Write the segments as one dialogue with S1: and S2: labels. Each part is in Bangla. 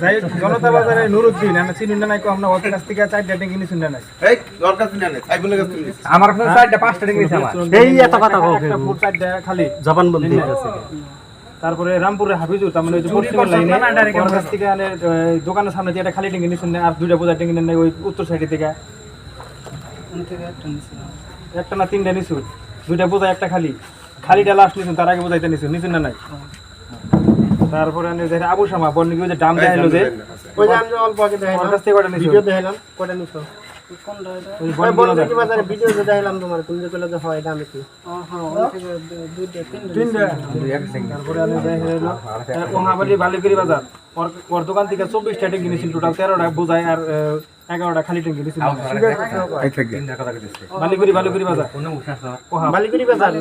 S1: যাই জনতা বাজারে নুরুদ্দিন আমি চিনুন না নাই আমরা ওদের কাছ থেকে চার ডেটিং কিনে শুননা নাই।
S2: এই দরকার ছিল না সাইবুলের কাছে নিয়েছি।
S3: আমার কাছে চারটা পাঁচটা ডিগ্রি আমার।
S4: এই এত কথা কও
S1: একটা ফুট চারটা খালি।
S4: জবান বন্দি
S1: তারপরে রামপুরের হাফিজুর তার মানে পশ্চিমের লাইনে ওর কাছ থেকে আনে, দোকানের সামনে দিয়ে একটা খালি টিঙ্গি নিছেন আর দুইটা বোঝা টিঙ্গি নেন নাই ওই উত্তর সাইডে থেকে একটা না তিনটা নিছুন দুইটা বোঝা একটা খালি। খালিটা লাস্ট নিছুন তার আগে বোঝাইতে নিছুন নিছুন না নাই? তারপরে আনে যে আবু শামা বন্নি যে ডাম দেখাইলো যে?
S4: ওই যে আমি যে অল্প আগে
S1: ওর
S4: দেখাইলাম।
S1: কাছ থেকে কটা
S4: ভিডিও দেখাইলাম নিছো?
S1: ওই
S4: ওই ভিডিও যে দেখাইলাম তোমার তুমি যে কইলা হয় দাম কি?
S1: তিনটা। তারপরে আনে দেখাইলো ওহাবালি বালিগিরি বাজার। ওর ওর দোকান থেকে চব্বিশটা কিনেছিল নিছিল টোটাল তেরোটা বোঝায় আর এগারোটা খালি
S2: এই থেকে।
S1: বালিগুড়ি বালিগুড়ি বাজার। ওহা
S4: বাজার।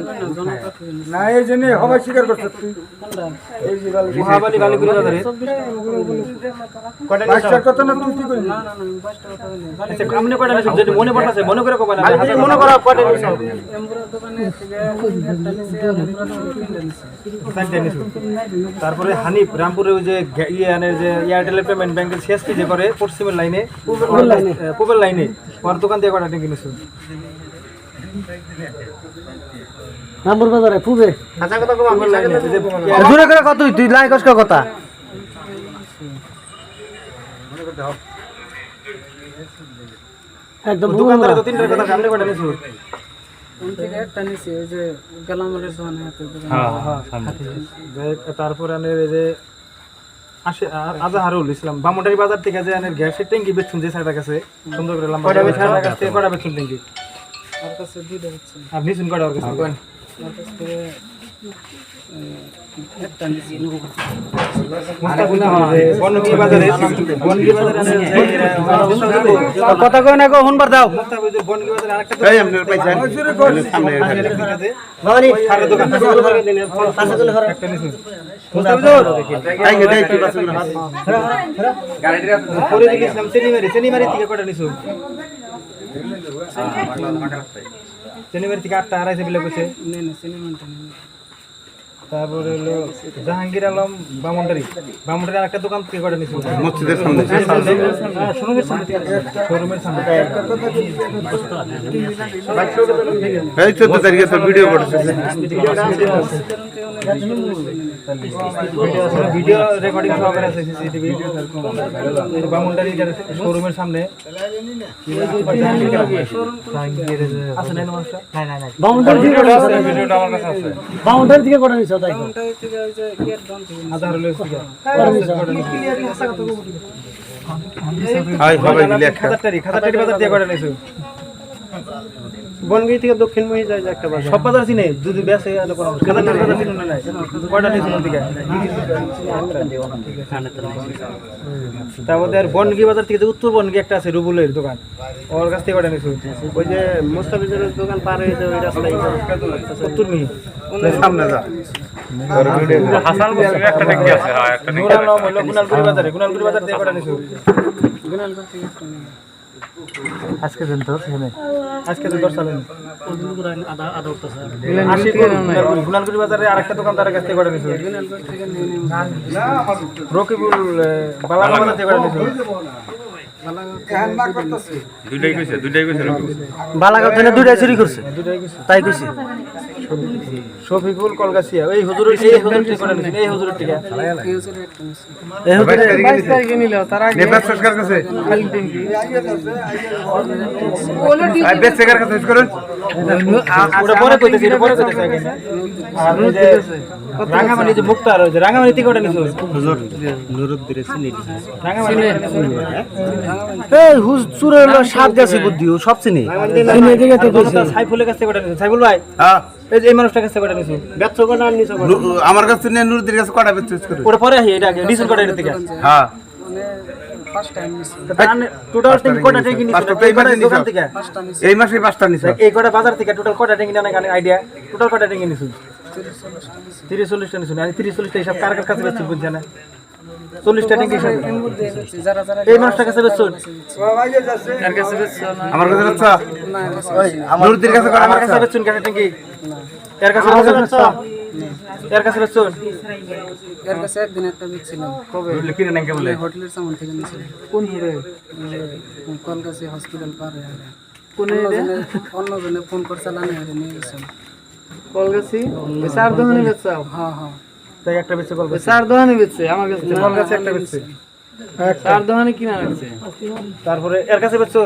S1: না এই জন্য সবাই স্বীকার করছে। মহাবালি বালিগুড়ি বাজারে। আচ্ছা মনে পড়তাছে মনে করে
S4: মনে করো কয়টা
S1: তারপরে হানিফ রামপুরে ওই যে গ্যা- ইয়ে আনে যে এয়ারটেল পেমেন্ট ব্যাংকের শেষ কি যে করে পশ্চিমের লাইনে পূবের লাইনে। ওর দোকান দিয়ে কয়টা টিঙ্গি নিছেন
S4: রামপুর বাজারে পুবে। আচ্ছা জোরে করে কত তুই লাই কষ্ট কথা। একদম
S1: দোকানদারে তো তিনটার কথা আপনি কয়টা নিছেন তারপরে আনে এই যে আসে আজাহারুল ইসলাম বামুটারি বাজার থেকে যে আনের গ্যাসের ট্যাঙ্কি বেচছেন যে সাইডের কাছে সুন্দর করে লম্বা কয়টা বেচছেন? কাছ থেকে কয়টা বেচছেন ট্যাঙ্কি? আর নিছেন ওর কাছে? মুস্তাফিজুর যে আর বাজারে কয়টা আনের যে-
S4: কথা কই না গো হুনবার দাও
S1: চেনিমারি থেকে আটটা আড়াইশো বিলে কইছে তারপরে হলো জাহাঙ্গীর আলম বামুন্ডারি বামুন্ডারি আরেকটা দোকান থেকে কটা নিছো
S2: মসজিদের সামনে।
S1: হ্যাঁ, শোরুমের সামনে। শোরুমের সামনে।
S2: এই চোদ্দ তারিখে তোর ভিডিও করছিস
S1: ভিডিও রেকর্ডিং সহকারে আছে সিসিটিভি বামুন্ডারি শোরুমের সামনে ভিডিওটা আমার কাছে আছে?
S4: কটা নিছো
S1: নিছো।
S4: বনগি থেকে দক্ষিণমুখী যায় একটা বাজার।
S1: সব বাজার চিনে দুধ বেসে বাজার না কয়টা ওর তারপরে আর বনগি বাজার থেকে যে উত্তর বনগি একটা আছে রুবুলের দোকান। ওর কাছ থেকে কটা নিছো?
S4: ওই যে মুস্তাফিজুরের দোকান পার হয়ে যে ওই রাস্তায়
S1: উত্তর মিহি।
S2: সামনে যা।
S1: বাজারে
S4: আজকে দিন তো সেখানে
S1: আজকে তো সালে আরেকটা দোকান তার কাছ থেকে কটা নিছো রকিবুল আহ, বালাগা বাজার থেকে কটা নিছো
S3: দুইটাই কইছে দুইটাই কইছে।
S4: বালাগাঁও থেকে দুইটাই চুরি করছে। তাই কইছি?
S1: শফিকুল কলগাছিয়া এই হুজুরের এই হুজুরের থেকে কটা নিছো এই হুজুরের থেকে
S4: এই হতে
S2: নেপাল সরকার কাছে। আই বেশ সরকার কাছে করুন
S1: ওটা পরে কইতেছি এটা পরে কইতেছি আগে। আর ওই যে রাঙামাটি যে মুক্তার থেকে নিছো? হুজুর থেকে
S4: এই হুজ চুরে হলো সাত গাছি বুদ্ধি সব চিনি। চিনি দিকে তো কইছে।
S1: সাইফুলের কাছ থেকে নিছো। সাইফুল ভাই?
S2: হ্যাঁ।
S1: এই যে এই মানুষটার কাছ থেকে কটা নিছো
S4: ব্যবসা কোনা নিছো
S2: নু- আমার কাছে নিয়ে নুরুদ্দির কাছে কটা বেচছিস করে?
S1: ওটা পরে আহি এটা আগে। নিছো কটা এটা থেকে?
S2: হ্যাঁ।
S1: নিছো।
S2: পাঁচটা এই মাসে নিছো। এই মাসে পাঁচটা নিছ।
S1: এই কটা বাজার থেকে? টোটাল কটা টিম না আইডিয়া টোটাল কটা টিম নিছো? তিরিশ চল্লিশটা নিছো। তিরিশ চল্লিশটা হিসাব কার কার কাছে বেচছো বুঝছে না? চল্লিশটা হিসাব এই মানুষটার কাছে বেচছো
S2: আমার কাছে নুরুদ্দির কাছে
S1: আমার কাছে বেচছুন কেন টিঙ্কি এর কাছে বেচছো এর কাছে বেচছো
S5: এর কাছে একদিন একটা বেচছিলাম।
S3: বুঝলে কিনে নাকি বলে
S5: হোটেলের সামন থেকে নিয়েছিলাম।
S4: কোন হুড়ে
S5: কলকাছি হসপিটাল পারে অন্যজনে ফোন করে চালানে হারে নিয়ে গেছেন
S4: কলগাছি চার দোকানে
S5: হ্যাঁ হ্যাঁ।
S1: তাই একটা বেচছে কল
S4: চার দোকানে বেচছে আমার কাছে
S1: কল কাছে একটা বেচছে।
S4: চার দোকানে কিনা রাখছে?
S1: তারপরে এর কাছে বেচছো?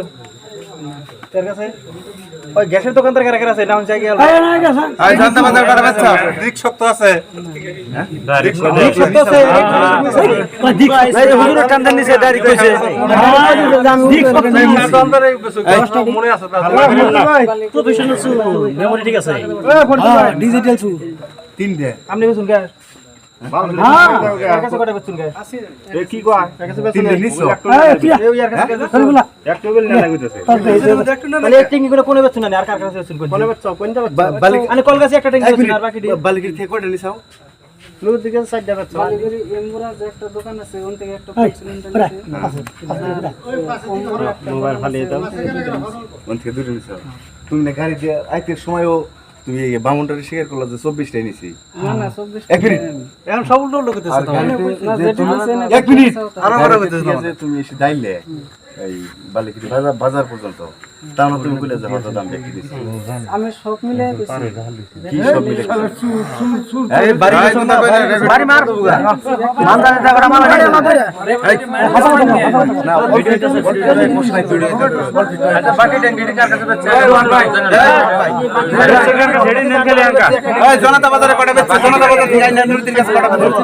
S1: এর কাছে? ওই গ্যাসের দোকানদার কারা কারা আছে নাম চাই গেল
S2: আই জানতে বাজার করা বাচ্চা রিক শক্ত আছে।
S1: সত্য আছে ভাই হুজুরের টান্দার নিচে দাঁড়ি কইছে
S3: মনে আছে
S1: মেমোরি ঠিক আছে?
S4: ডিজিটাল সু
S2: তিন দে
S1: আপনি বেচুন গ্যাস। কটা
S2: নিছো?
S1: বেচুন আর বাকি
S2: বালিকের থেকে কয়টা নিছাও
S1: লুর দিকে সাইডটা বেচছো
S5: বালিগিরি এমবুরা যে একটা দোকান আছে ওন থেকে একটা সিলিন্ডার
S1: মোবাইল ফালিয়ে দাও।
S2: ওন থেকে দুটো নিছাও তুমি না গাড়ি দিয়ে আইতে সময়ও তুমি বামুনটারে স্বীকার করলা যে চব্বিশটাই নিছি।
S5: না না
S2: এক মিনিট।
S1: এখন সব উল্টো উল্টো করতেছে
S2: এক মিনিট।
S5: আর
S2: তুমি এসে দাইলে এই বালিকির বাজার বাজার পর্যন্ত তার তুমি কইলে যে কত দাম বিক্রি দিছি
S5: আমি সব মিলে দিছি
S2: কি সব মিলে এই বাড়ি গেছো না
S1: বাড়ি মার মানদারে টাকাটা মার
S2: না ভিডিও কোশাই ভিডিও
S1: আচ্ছা বাকি টিঙ্গি কার কাছে বেচছে
S2: এই জনতা বাজারে কটা বেচছে জনতা বাজার থেকে আইনা নুরতির কাছে কটা বেচছে